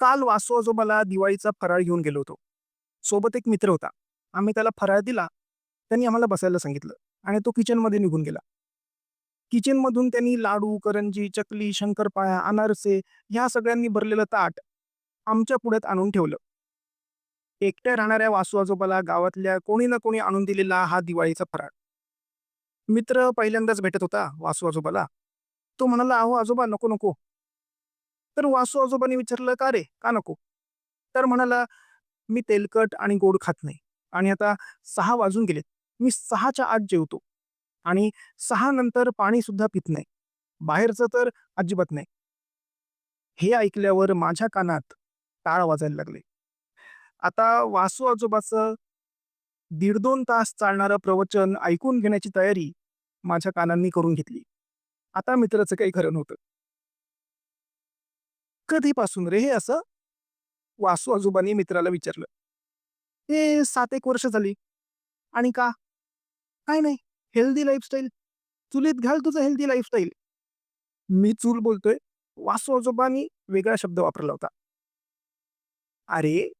काल वासू आजोबाला दिवाळीचा फराळ घेऊन गेलो होतो. सोबत एक मित्र होता. आम्ही त्याला फराळ दिला. त्यांनी आम्हाला बसायला सांगितलं आणि तो किचनमध्ये निघून गेला. किचनमधून त्यांनी लाडू करंजी चकली शंकरपाळ्या अनारसे ह्या सगळ्यांनी भरलेलं ताट आमच्या पुढ्यात आणून ठेवलं. एकट्या राहणाऱ्या वासू आजोबाला गावातल्या कोणी ना कोणी आणून दिलेला हा दिवाळीचा फराळ. मित्र पहिल्यांदाच भेटत होता वासू आजोबाला. तो म्हणाला अहो आजोबा नको नको. तर वासू आजोबांनी विचारलं का रे? का नको? तर म्हणाला मी तेलकट आणि गोड खात नाही. आणि आता सहा वाजून गेलेत. मी सहाच्या आत जेवतो. आणि सहा नंतर पाणी सुद्धा पित नाही. बाहेरचं तर अजिबात नाही. हे ऐकल्यावर माझ्या कानात टाळ वाजायला लागले. आता वासू आजोबाचं दीड दोन तास चालणारं प्रवचन ऐकून घेण्याची तयारी माझ्या कानांनी करून घेतली. आता मित्राचं काही खरं नव्हतं. कधीपासून रे हे असं? वासू आजोबांनी मित्राला विचारलं. हे सात एक वर्ष झाली. आणि का? काय नाही. हेल्दी लाईफस्टाईल चुलीत घाल तुझं हेल्दी लाईफस्टाईल मी चूल बोलतोय. वासू आजोबांनी वेगळा शब्द वापरला होता. अरे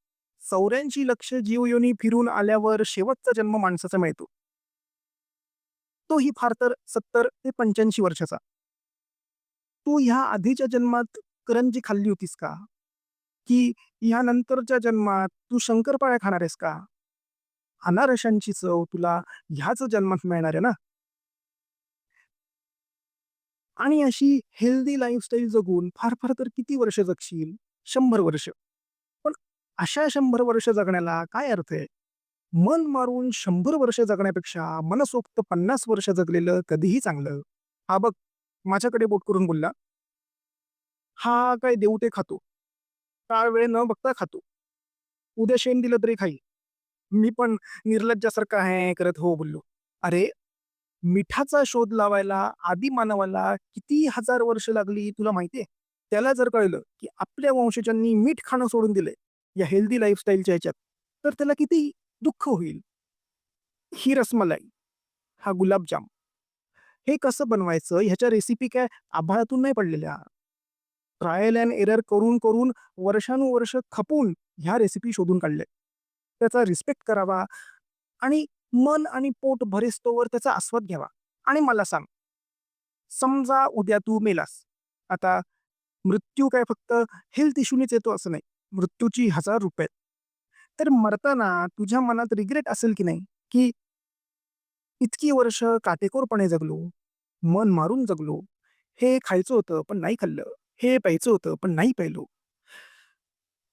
चौऱ्याऐंशी लक्ष जीवयोनी फिरून आल्यावर शेवटचा जन्म माणसाचा मिळतो. तोही फार तर सत्तर ते पंच्याऐंशी वर्षाचा. तू ह्या आधीच्या जन्मात करंजी खाल्ली होतीस का? की ह्या नंतरच्या जन्मात तू शंकरपाळ्या खाणार आहेस का? अनारशांची चव तुला ह्याच जन्मात मिळणार आहे ना? आणि अशी हेल्दी लाईफस्टाईल जगून फार फार तर किती वर्ष जगशील? शंभर वर्ष. पण अशा शंभर वर्ष जगण्याला काय अर्थ आहे? मन मारून शंभर वर्ष जगण्यापेक्षा मनसोक्त पन्नास वर्ष जगलेलं कधीही चांगलं. हा बघ माझ्याकडे बोट करून बोलला. हा काय देऊ ते खातो. काळ वेळ न बघता खातो. उद्या शेण दिलं तरी खाई मी पण निर्लज्जासारखं आहे करत हो बोललो. अरे मिठाचा शोध लावायला आदी मानवाला किती हजार वर्ष लागली तुला माहितीये? त्याला जर कळलं की आपल्या वंशजांनी मीठ खाणं सोडून दिलंय या हेल्दी लाईफस्टाईलच्या ह्याच्यात तर त्याला किती दुःख होईल? ही रसमलाई हा गुलाबजाम. हे कसं बनवायचं? ह्याच्या रेसिपी काय आभाळातून नाही पडलेल्या? ट्रायल अँड एरर करून करून वर्षानुवर्ष खपून ह्या रेसिपी शोधून काढल्या. त्याचा रिस्पेक्ट करावा आणि मन आणि पोट भरेस्तोवर त्याचा आस्वाद घ्यावा. आणि मला सांग समजा उद्या तू मेलास. आता मृत्यू काय फक्त हेल्थ इश्यूनीच येतो असं नाही. मृत्यूची हजार रुपये. तर मरताना तुझ्या मनात रिग्रेट असेल की नाही? की इतकी वर्ष काटेकोरपणे जगलो मन मारून जगलो हे खायचं होतं पण नाही खाल्लं. हे प्यायचं होतं पण नाही प्यायलो.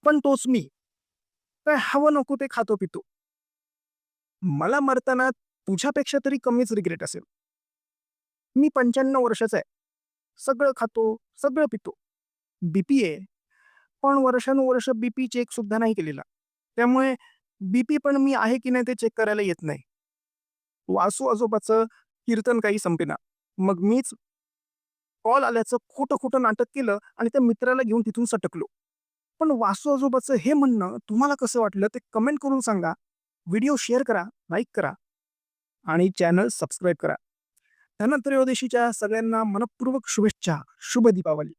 पण तोच मी. काय हवं नको ते खातो पितो. मला मरताना तुझ्यापेक्षा तरी कमीच रिग्रेट असेल. मी पंच्याण्णव वर्षाचा आहे. सगळं खातो सगळं पितो. बीपी आहे. पण वर्षानुवर्ष बीपी चेक सुद्धा नाही केलेला. त्यामुळे बीपी पण मी आहे की नाही ते चेक करायला येत नाही. वासू आजोबाचं कीर्तन काही संपेना. मग मीच कॉल आल्याचं खोटं खोटं नाटक केलं आणि त्या मित्राला घेऊन तिथून सटकलो. पण वासू आजोबाचं हे म्हणणं तुम्हाला कसं वाटलं ते कमेंट करून सांगा. व्हिडिओ शेअर करा लाईक करा आणि चॅनल सबस्क्राईब करा. धनत्रयोदशीच्या सगळ्यांना मनपूर्वक शुभेच्छा. शुभ दीपावली.